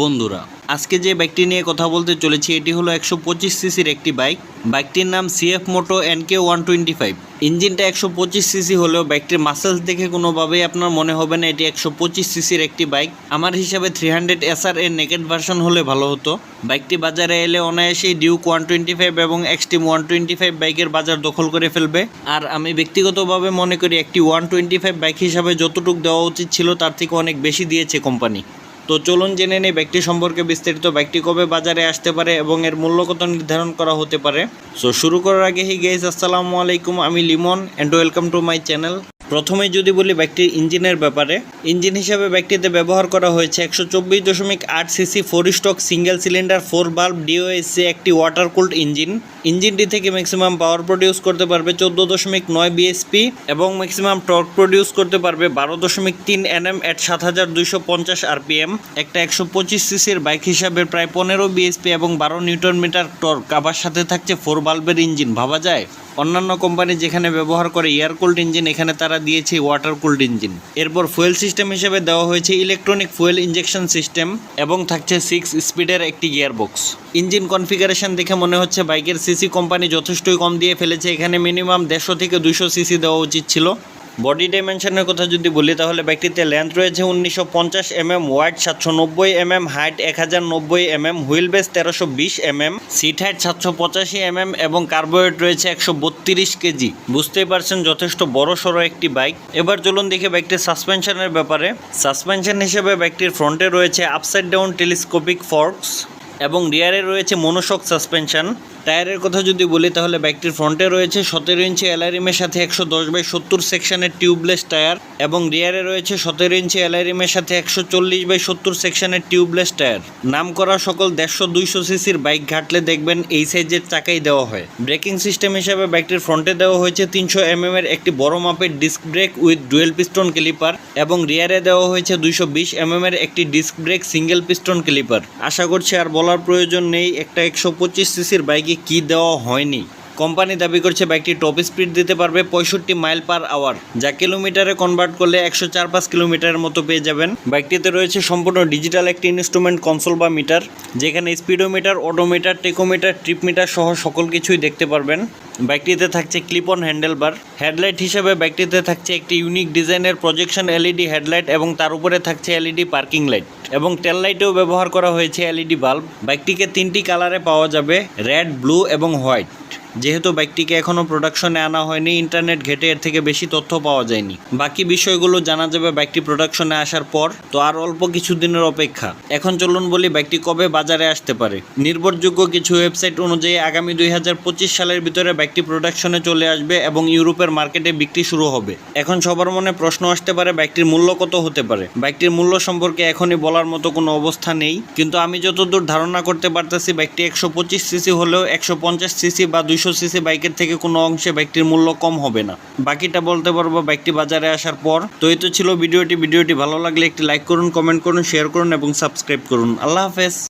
বন্ধুরা, আজকে যে বাইকটি নিয়ে কথা বলতে চলেছি, এটি হলো একশো পঁচিশ সিসির একটি বাইক বাইকটির নাম CF Moto NK one twenty five ইঞ্জিনটা একশো পঁচিশ সিসি হলেও বাইকটির মাসেলস দেখে কোনোভাবেই আপনার মনে হবে না এটি একশো পঁচিশ সিসির একটি বাইক আমার হিসাবে থ্রি হান্ড্রেড এসআর এর নেকেট ভার্সন হলে ভালো হতো। বাইকটি বাজারে এলে অনায়াসেই ডিউক ওয়ান টোয়েন্টি ফাইভ এবং এক্সট্রিম ওয়ান টোয়েন্টি ফাইভ বাইকের বাজার দখল করে ফেলবে। আর আমি ব্যক্তিগতভাবে মনে করি একটি ওয়ান টোয়েন্টি ফাইভ বাইক হিসাবে যতটুকু দেওয়া উচিত ছিল, তার থেকে অনেক বেশি দিয়েছে কোম্পানি তো চলুন জেনে নেই ব্যক্তি সম্পর্কে বিস্তারিত। ব্যক্তি কবে বাজারে আসতে পারে এবং এর মূল্য কত নির্ধারণ করা হতে পারে। সো শুরু করার আগে হি গেস আসসালামু আলাইকুম, আমি Limon and welcome to my channel প্রথমে যদি বলি ব্যক্তির ইঞ্জিনের ব্যাপারে, ইঞ্জিন হিসাবে ব্যক্তিতে ব্যবহার করা হয়েছে একশো চব্বিশ দশমিক আট CC four stroke single cylinder, four bulb, DOHC, একটি ওয়াটার কুল্ড ইঞ্জিন। ইঞ্জিনটি থেকে ম্যাক্সিমাম পাওয়ার প্রডিউস করতে পারবে চোদ্দ দশমিক নয় বিএসপি এবং ম্যাক্সিমাম টর্ক প্রডিউস করতে পারবে বারো দশমিক তিন এনএম এট সাত হাজার দুইশো পঞ্চাশ আরপিএম একটা একশো পঁচিশ সিসির বাইক হিসাবে প্রায় পনেরো বিএসপি এবং বারো নিউটন মিটার টর্ক আবার সাথে থাকছে ফোর বাল্বের ইঞ্জিন, ভাবা যায়? অন্যান্য কোম্পানি যেখানে ব্যবহার করে এয়ার কুল্ড ইঞ্জিন, এখানে তারা দিয়েছে ওয়াটার কুল্ড ইঞ্জিন। এরপর ফুয়েল সিস্টেম হিসেবে দেওয়া হয়েছে ইলেকট্রনিক ফুয়েল ইঞ্জেকশন সিস্টেম এবং থাকছে সিক্স স্পিডের একটি গিয়ার বক্স ইঞ্জিন কনফিগারেশন দেখে মনে হচ্ছে বাইকের সিসি কোম্পানি যথেষ্টই কম দিয়ে ফেলেছে। এখানে মিনিমাম দেড়শো থেকে দুশো সিসি দেওয়া উচিত ছিল। বডি ডাইমেনশনের কথা যদি বলি, তাহলে বাইকটিতে লেন্থ রয়েছে উনিশশো পঞ্চাশ এমএম ওয়াইড সাতশো নব্বই এমএম হাইট এক হাজার নব্বই এমএম হুইল বেস তেরোশো বিশ এমএম সিট হাইট সাতশো পঁচাশি এমএম এবং কার্বোয়েট রয়েছে একশো বত্রিশ কেজি বুঝতেই পারছেন যথেষ্ট বড় সড়ো একটি বাইক এবার চলুন দেখে বাইকটির সাসপেনশনের ব্যাপারে। সাসপেনশন হিসেবে বাইকটির ফ্রন্টে রয়েছে আপসাইড ডাউন টেলিস্কোপিক ফর্কস এবং রিয়ারে রয়েছে মনোশক সাসপেনশন টায়ারের কথা যদি বলি, তাহলে বাইকটির ফ্রন্টে রয়েছে সতেরো ইঞ্চি অ্যালারিমের সাথে একশো দশ বাই সত্তর সেকশনের টিউবলেস টায়ার এবং রিয়ারে রয়েছে সতেরো ইঞ্চি অ্যালারিমের সাথে একশো চল্লিশ বাই সত্তর সেকশনের টিউবলেস টায়ার নাম করা সকল দেড়শো দুইশো সিসির বাইক ঘাটলে দেখবেন এই সাইজের চাকাই দেওয়া হয়। ব্রেকিং সিস্টেম হিসাবে বাইকটির ফ্রন্টে দেওয়া হয়েছে তিনশো এমএম এর একটি বড় মাপের disc brake with dual piston caliper এবং রিয়ারে দেওয়া হয়েছে দুইশো বিশ এমএম এর একটি disc brake single piston caliper আশা করছি আর বলার প্রয়োজন নেই। একটা একশো পঁচিশ সিসির বাইকে কি দেওয়া হয়নি? কোম্পানি দাবি করছে বাইকটি টপ স্পিড দিতে পারবে পঁয়ষট্টি মাইল পার আওয়ার, যা কিলোমিটারে কনভার্ট করলে একশো চার পাঁচ কিলোমিটারের মতো পেয়ে যাবেন। বাইকটিতে রয়েছে সম্পূর্ণ ডিজিটাল একটি ইনস্ট্রুমেন্ট কনসোল বা মিটার যেখানে speedometer odometer tachometer trip meter সহ সকল কিছুই দেখতে পারবেন। বাইকটিতে থাকছে clip on handle bar headlight হিসেবে বাইকটিতে থাকছে একটি ইউনিক ডিজাইনের প্রজেকশন এলইডি হেডলাইট এবং তার উপরে থাকছে এলইডি পার্কিং লাইট এবং টেল লাইটেও ব্যবহার করা হয়েছে এলইডি বাল্ব বাইকটিকে তিনটি কালারে পাওয়া যাবে রেড ব্লু এবং হোয়াইট যেহেতু বাইকটিকে এখনও প্রোডাকশনে আনা হয়নি ইন্টারনেট ঘেটে এর থেকে বেশি তথ্য পাওয়া যায়নি। বাকি বিষয়গুলো জানা যাবে বাইকটি প্রোডাকশনে আসার পর, তো আর অল্প কিছু দিনের অপেক্ষা। এখন চলুন বলি বাইকটি কবে বাজারে আসতে পারে। নির্ভরযোগ্য কিছু ওয়েবসাইট অনুযায়ী আগামী দুই হাজার পঁচিশ সালের ভিতরে বাইকটি প্রোডাকশনে চলে আসবে এবং ইউরোপের মার্কেটে বিক্রি শুরু হবে। এখন সবার মনে প্রশ্ন আসতে পারে বাইকটির মূল্য কত হতে পারে। বাইকটির মূল্য সম্পর্কে এখনই বলার মতো কোনো অবস্থা নেই, কিন্তু আমি যতদূর ধারণা করতে পারতেছি, বাইকটি একশো পঁচিশ সিসি হলেও একশো পঞ্চাশ সিসি বা দুইশো সিসি বাইকের থেকে কোনো অংশে বাইকটির মূল্য কম হবে না। বাকিটা বলতে পারব বাইকটি বাজারে আসার পর। তো এই তো ছিল ভিডিওটি। ভিডিওটি ভালো লাগলে একটি লাইক করুন কমেন্ট করুন শেয়ার করুন এবং সাবস্ক্রাইব করুন। আল্লাহ হাফেজ।